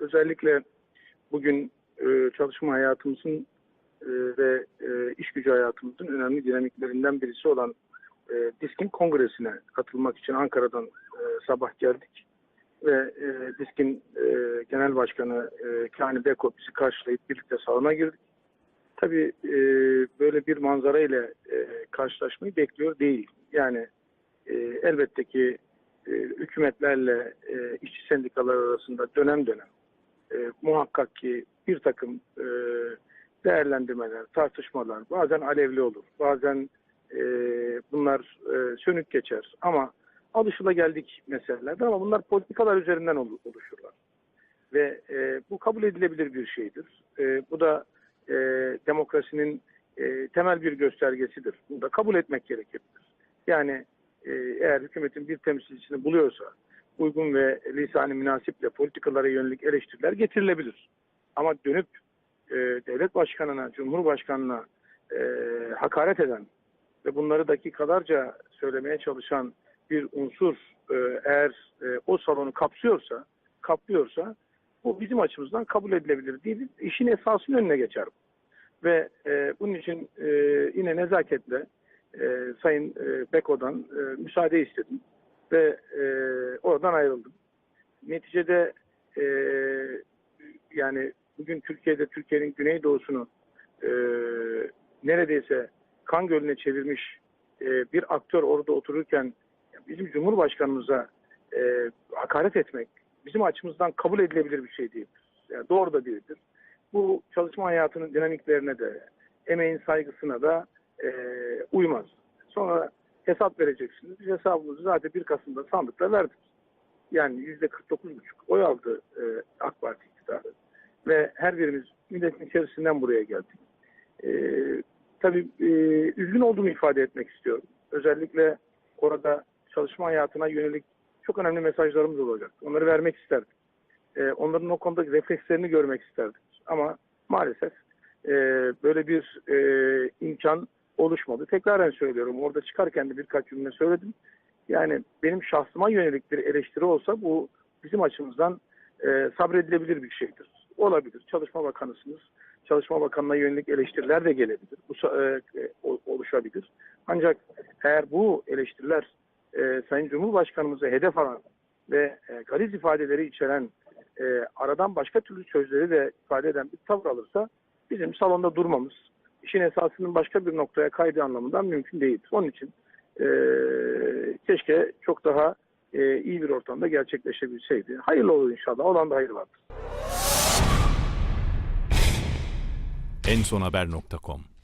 özellikle bugün e, çalışma hayatımızın e, ve e, iş gücü hayatımızın önemli dinamiklerinden birisi olan e, DİSK'in kongresine katılmak için Ankara'dan e, sabah geldik. Ve e, DİSK'in e, genel başkanı e, Kani Beko bizi karşılayıp birlikte salona girdik. Tabii e, böyle bir manzara ile e, karşılaşmayı bekliyor değil. Yani e, elbette ki e, hükümetlerle e, işçi sendikalar arasında dönem dönem e, muhakkak ki bir takım e, değerlendirmeler, tartışmalar bazen alevli olur, bazen e, bunlar e, sönük geçer ama alışılageldik meselelerdir ama bunlar politikalar üzerinden olu- oluşurlar. Ve e, bu kabul edilebilir bir şeydir. E, bu da e, demokrasinin e, temel bir göstergesidir. Bunu da kabul etmek gerekebilir. Yani e, eğer hükümetin bir temsilcisini buluyorsa uygun ve lisan-ı münasiple politikalara yönelik eleştiriler getirilebilir. Ama dönüp e, devlet başkanına, cumhurbaşkanına e, hakaret eden ve bunları dakikalarca söylemeye çalışan bir unsur e, eğer e, o salonu kapsıyorsa, kaplıyorsa bu bizim açımızdan kabul edilebilir değil. İşin esasının önüne geçer. Ve e, bunun için e, yine nezaketle e, Sayın e, Beko'dan e, müsaade istedim ve e, oradan ayrıldım. Neticede e, yani bugün Türkiye'de Türkiye'nin güneydoğusunu e, neredeyse kan gölüne çevirmiş e, bir aktör orada otururken bizim Cumhurbaşkanımıza e, hakaret etmek bizim açımızdan kabul edilebilir bir şey değildir. Yani doğru da değildir. Bu çalışma hayatının dinamiklerine de emeğin saygısına da e, uymaz. Sonra hesap vereceksiniz. Biz hesabımızı zaten 1 Kasım'da sandıkta verdik. Yani yüzde 49,5 oy aldı e, AK Parti iktidarı. Ve her birimiz milletin içerisinden buraya geldik. E, tabii e, üzgün olduğumu ifade etmek istiyorum. Özellikle orada çalışma hayatına yönelik çok önemli mesajlarımız olacak. Onları vermek isterdim. E, onların o konudaki reflekslerini görmek isterdim. Ama maalesef e, böyle bir e, imkan oluşmadı. Tekraren söylüyorum. Orada çıkarken de birkaç cümle söyledim. Yani benim şahsıma yönelik bir eleştiri olsa bu bizim açımızdan e, sabredilebilir bir şeydir. Olabilir. Çalışma Bakanısınız. Çalışma Bakanı'na yönelik eleştiriler de gelebilir. Bu e, e, oluşabilir. Ancak eğer bu eleştiriler e, Sayın Cumhurbaşkanımıza hedef alan ve e, gariz ifadeleri içeren e, aradan başka türlü sözleri de ifade eden bir tavır alırsa bizim salonda durmamız işin esasının başka bir noktaya kaydığı anlamından mümkün değildir. Onun için e, keşke çok daha e, iyi bir ortamda gerçekleşebilseydi. Hayırlı olur inşallah. Olan da hayır vardır. ensonhaber.com